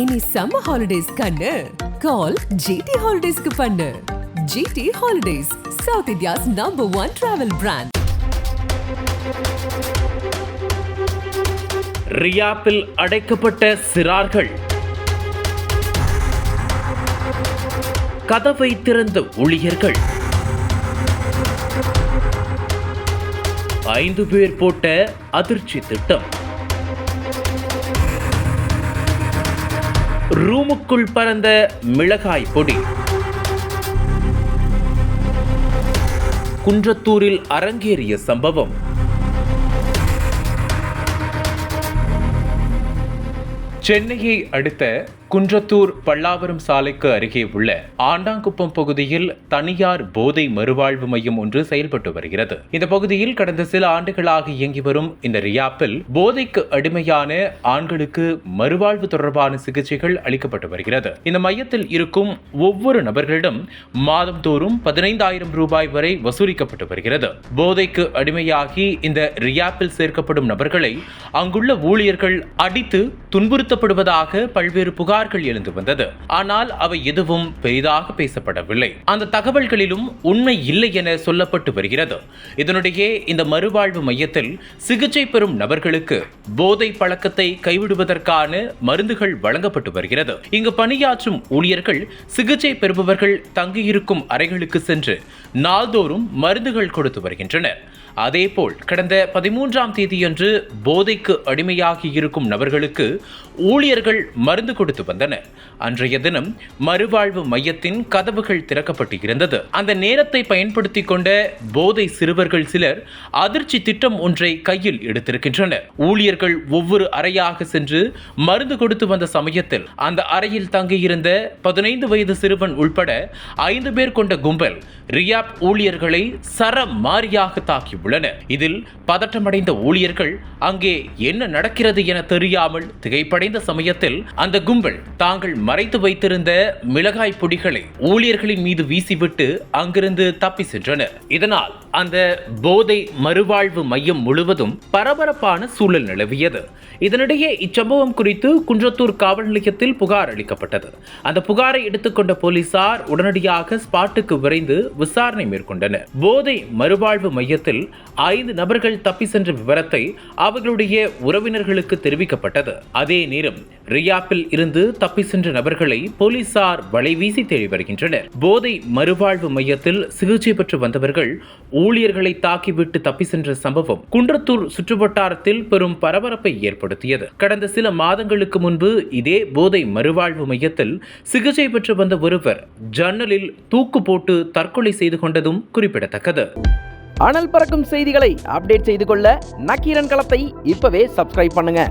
Any summer holidays கண்ணு. கால் GT ஹாலிடேஸ்க்கு பண்ணு. GT holidays South India's number one travel brand ரியாப்பில் அடைக்கப்பட்ட சிறார்கள். கதவை திறந்த ஊழியர்கள். ஐந்து பேர் போட்ட அதிர்ச்சி திட்டம். ரூமுக்குள் பறந்த மிளகாய் பொடி. குன்றத்தூரில் அரங்கேறிய சம்பவம். சென்னையை அடுத்த குன்றத்தூர் பல்லாவரம் சாலைக்கு அருகே உள்ள ஆண்டாங்குப்பம் பகுதியில் தனியார் போதை மறுவாழ்வு மையம் ஒன்று செயல்பட்டு வருகிறது. இந்த பகுதியில் கடந்த சில ஆண்டுகளாக இயங்கி வரும் இந்த ரியாப்பில் போதைக்கு அடிமையான ஆண்களுக்கு மறுவாழ்வு தொடர்பான சிகிச்சைகள் அளிக்கப்பட்டு வருகிறது. இந்த மையத்தில் இருக்கும் ஒவ்வொரு நபர்களிடம் மாதந்தோறும் பதினைந்தாயிரம் ரூபாய் வரை வசூலிக்கப்பட்டு வருகிறது. போதைக்கு அடிமையாகி இந்த ரியாப்பில் சேர்க்கப்படும் நபர்களை அங்குள்ள ஊழியர்கள் அடித்து துன்புறுத்தப்படுவதாக பல்வேறு புகார் புகார்கள் எழுந்து வந்தது. ஆனால் அவை எதுவும் பெரிதாக பேசப்படவில்லை. அந்த தகவல்களிலும் உண்மை இல்லை என சொல்லப்பட்டு வருகிறது. இதனிடையே இந்த மறுவாழ்வு மையத்தில் சிகிச்சை பெறும் நபர்களுக்கு போதை பழக்கத்தை கைவிடுவதற்கான மருந்துகள் வழங்கப்பட்டு வருகிறது. இங்கு பணியாற்றும் ஊழியர்கள் சிகிச்சை பெறுபவர்கள் தங்கியிருக்கும் அறைகளுக்கு சென்று நாள்தோறும் மருந்துகள் கொடுத்து வருகின்றனர். அதேபோல் கடந்த பதிமூன்றாம் தேதியன்று போதைக்கு அடிமையாகி இருக்கும் நபர்களுக்கு ஊழியர்கள் மருந்து கொடுத்து வந்தன. அன்றைய தினம் மறுவாழ்வு மையத்தின் கதவுகள் திறக்கப்பட்டு இருந்தது. அந்த நேரத்தை பயன்படுத்தி கொண்ட போதை சிறுவர்கள் சிலர் அதிர்ச்சி திட்டம் ஒன்றை கையில் எடுத்திருக்கின்றனர். ஊழியர்கள் ஒவ்வொரு அறையாக சென்று மருந்து கொடுத்து வந்த சமயத்தில் அந்த அறையில் தங்கியிருந்த பதினைந்து வயது சிறுவன் உள்பட ஐந்து பேர் கொண்ட கும்பல் ரியாப் ஊழியர்களை சரம் மாறியாக தாக்கியுள்ளனர் இதில் பதற்றமடைந்த ஊழியர்கள் அங்கே என்ன நடக்கிறது என தெரியாமல் திகைப்படைந்த சமயத்தில் அந்த கும்பல் தாங்கள் மறைத்து வைத்திருந்த மிளகாய் பொடிகளை ஊழியர்களின் மீது வீசிவிட்டு அங்கிருந்து தப்பி சென்றனர். இதனால் அந்த போதை மறுவாழ்வு மையம் முழுவதும் பரபரப்பான சூழல் நிலவியது. இதனிடையே இச்சம்பவம் குறித்து குன்றத்தூர் காவல் நிலையத்தில் புகார் அளிக்கப்பட்டது. அந்த புகாரை எடுத்துக்கொண்ட போலீசார் உடனடியாக ஸ்பாட்டுக்கு விரைந்து விசாரணை மேற்கொண்டனர். போதை மறுவாழ்வு மையத்தில் ஐந்து நபர்கள் தப்பி சென்ற விவரத்தை அவர்களுடைய உறவினர்களுக்கு தெரிவிக்கப்பட்டது. அதே நேரம் ரியாப்பில் இருந்து இருந்து தப்பி சென்ற நபர்களை போலீசார் வலைவீசி தேடி வருகின்றனர். போதை மறுவாழ்வு மையத்தில் சிகிச்சை பெற்று வந்தவர்கள் ஊழியர்களை தாக்கிவிட்டு தப்பி சென்ற சம்பவம் குன்றத்தூர் சுற்றுவட்டாரத்தில் பெரும் பரபரப்பை ஏற்படுத்தியது. கடந்த சில மாதங்களுக்கு முன்பு இதே போதை மறுவாழ்வு மையத்தில் சிகிச்சை பெற்று வந்த ஒருவர் ஜன்னலில் தூக்கு போட்டு தற்கொலை செய்து கொண்டதும் குறிப்பிடத்தக்கது. அனல் பறக்கும் செய்திகளை அப்டேட் செய்து கொள்ள நக்கீரன் களத்தை இப்பவே சப்ஸ்கிரைப் பண்ணுங்க.